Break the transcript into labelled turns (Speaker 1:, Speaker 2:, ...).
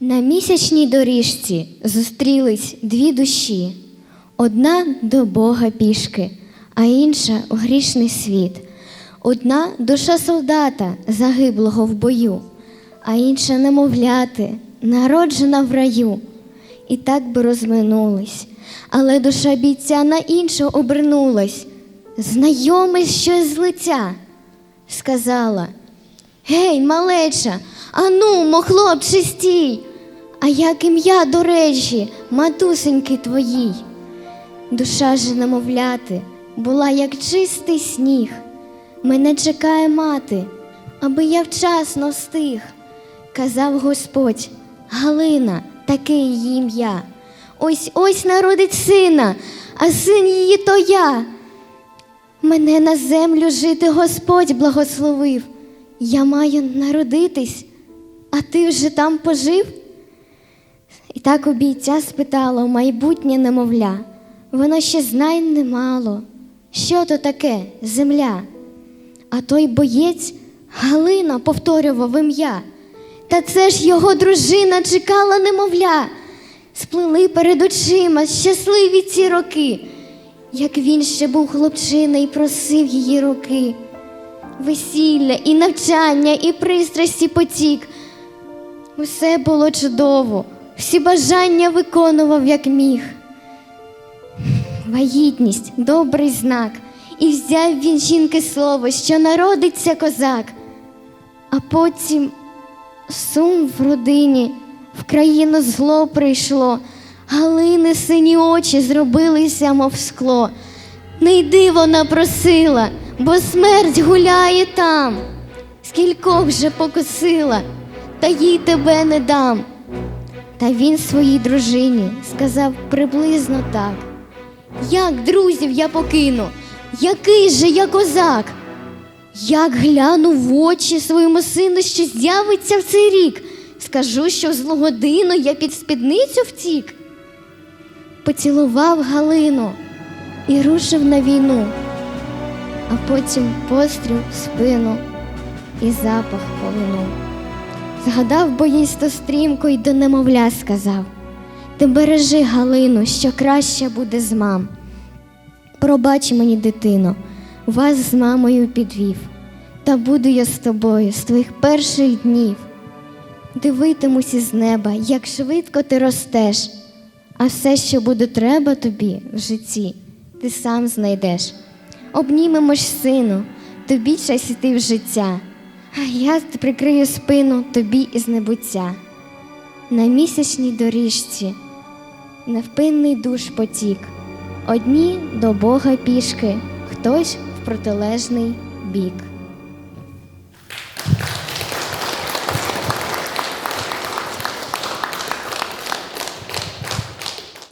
Speaker 1: На місячній доріжці зустрілись дві душі: одна до Бога пішки, а інша у грішний світ. Одна душа солдата, загиблого в бою, а інша немовляти, народжена в раю. І так би розминулись, але душа бійця на іншу обернулась. Знайоме щось з лиця, сказала. Гей, малеча, ану, мо хлопче, стій, а як ім'я, до речі, матусеньки твоїй. Душа же немовляти була, як чистий сніг. Мене чекає мати, аби я вчасно встиг. Казав Господь, Галина, таке її ім'я. Ось ось народить сина, а син її то я. Мене на землю жити Господь благословив. Я маю народитись, а ти вже там пожив? І так у бійця спитала у майбутнє немовля. Воно ще знай немало. Що то таке земля? А той боєць Галина повторював ім'я. Та це ж його дружина чекала немовля. Сплили перед очима щасливі ці роки, як він ще був хлопчина і просив її руки. Весілля і навчання, і пристрасті потік. Усе було чудово, всі бажання виконував, як міг. Вагітність добрий знак, і взяв він жінки слово, що народиться козак. А потім сум в родині, в країну зло прийшло, Галини сині очі зробилися, мов скло. Не йди вона просила, бо смерть гуляє там. Скількох вже покосила, та їй тебе не дам. Та він своїй дружині сказав приблизно так. Як друзів я покину, який же я козак? Як гляну в очі своєму сину, що з'явиться в цей рік, скажу, що в злу годину я під спідницю втік. Поцілував Галину і рушив на війну, а потім постріл в спину і запах полинув. Згадав боїсто стрімко й до немовля сказав Ти бережи Галину, що краще буде з мам. Пробач мені, дитино, вас з мамою підвів, та буду я з тобою з твоїх перших днів. Дивитимусь із неба, як швидко ти ростеш, а все, що буде треба тобі в житті, ти сам знайдеш. Обнімемо ж, сину, тобі час іти в життя, а я прикрию спину тобі із небуття. На місячній доріжці невпинний душ потік. Одні до Бога пішки, хтось в протилежний бік.